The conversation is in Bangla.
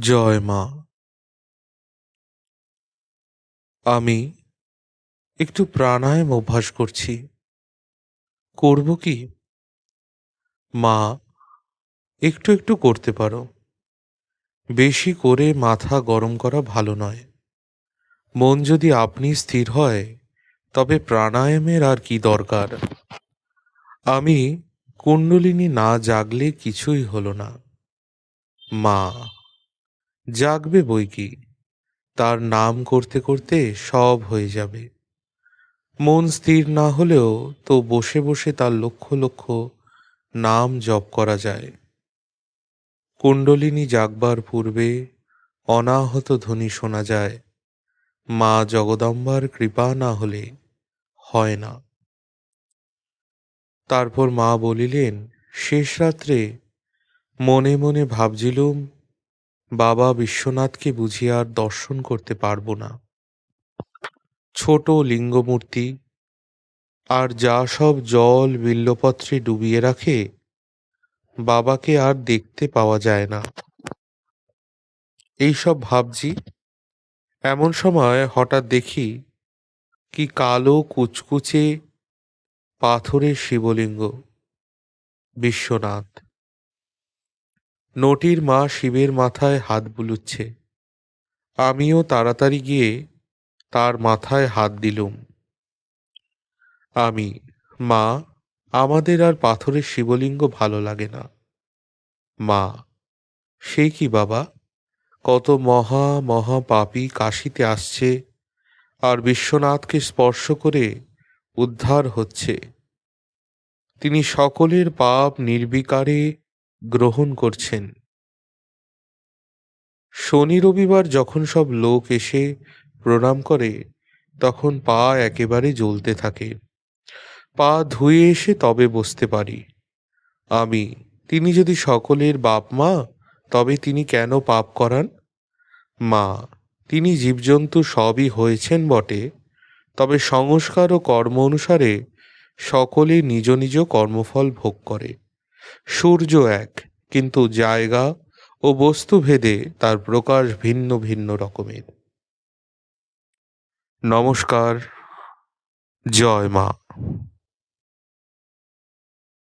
জয় মা। আমি একটু প্রাণায়াম অভ্যাস করছি। করব কি? মা, একটু একটু করতে পারো। বেশি করে মাথা গরম করা ভালো নয়। মন যদি আপনি স্থির হয়, তবে প্রাণায়ামের আর কি দরকার? আমি কুণ্ডলিনী না জাগলে কিছুই হলো না। মা জাগবে বই কি? তার নাম করতে করতে সব হয়ে যাবে। মন স্থির না হলেও তো বসে বসে তার লক্ষ লক্ষ নাম জপ করা যায়। কুণ্ডলিনী জাগবার পূর্বে অনাহত ধ্বনি শোনা যায়। মা জগদম্বার কৃপা না হলে হয় না। তারপর মা বলিলেন, শেষ রাত্রে মনে মনে ভাবছিলুম বাবা বিশ্বনাথকে বুঝিয়ে আর দর্শন করতে পারব না। ছোট লিঙ্গমূর্তি, আর যা সব জল বিল্লপত্রে ডুবিয়ে রাখে, বাবাকে আর দেখতে পাওয়া যায় না। এইসব ভাবছি, এমন সময় হঠাৎ দেখি কি কালো কুচকুচে পাথরের শিবলিঙ্গ, বিশ্বনাথ। নটির মা শিবের মাথায় হাত বুলুচ্ছে। আমিও তাড়াতাড়ি গিয়ে তার মাথায় হাত দিলুম। আমি, মা, আমাদের আর পাথরের শিবলিঙ্গ ভালো লাগে না। মা, সে কি বাবা? কত মহা মহা পাপী কাশিতে আসছে আর বিশ্বনাথকে স্পর্শ করে উদ্ধার হচ্ছে। তিনি সকলের পাপ নির্বিকারে গ্রহণ করছেন। শনি রবিবার যখন সব লোক এসে প্রণাম করে, তখন পা একেবারে জ্বলতে থাকে। পা ধুয়ে এসে তবে বসতে পারি। আমি, তিনি যদি সকলের বাপ মা, তবে তিনি কেন পাপ করান? মা, তিনি জীবজন্তু সবই হয়েছেন বটে, তবে সংস্কার ও কর্ম অনুসারে সকলে নিজ নিজ কর্মফল ভোগ করে। সূর্য এক কিন্তু জায়গা ও বস্তুভেদে তার প্রকাশ ভিন্ন ভিন্ন রকমের। নমস্কার। জয় মা।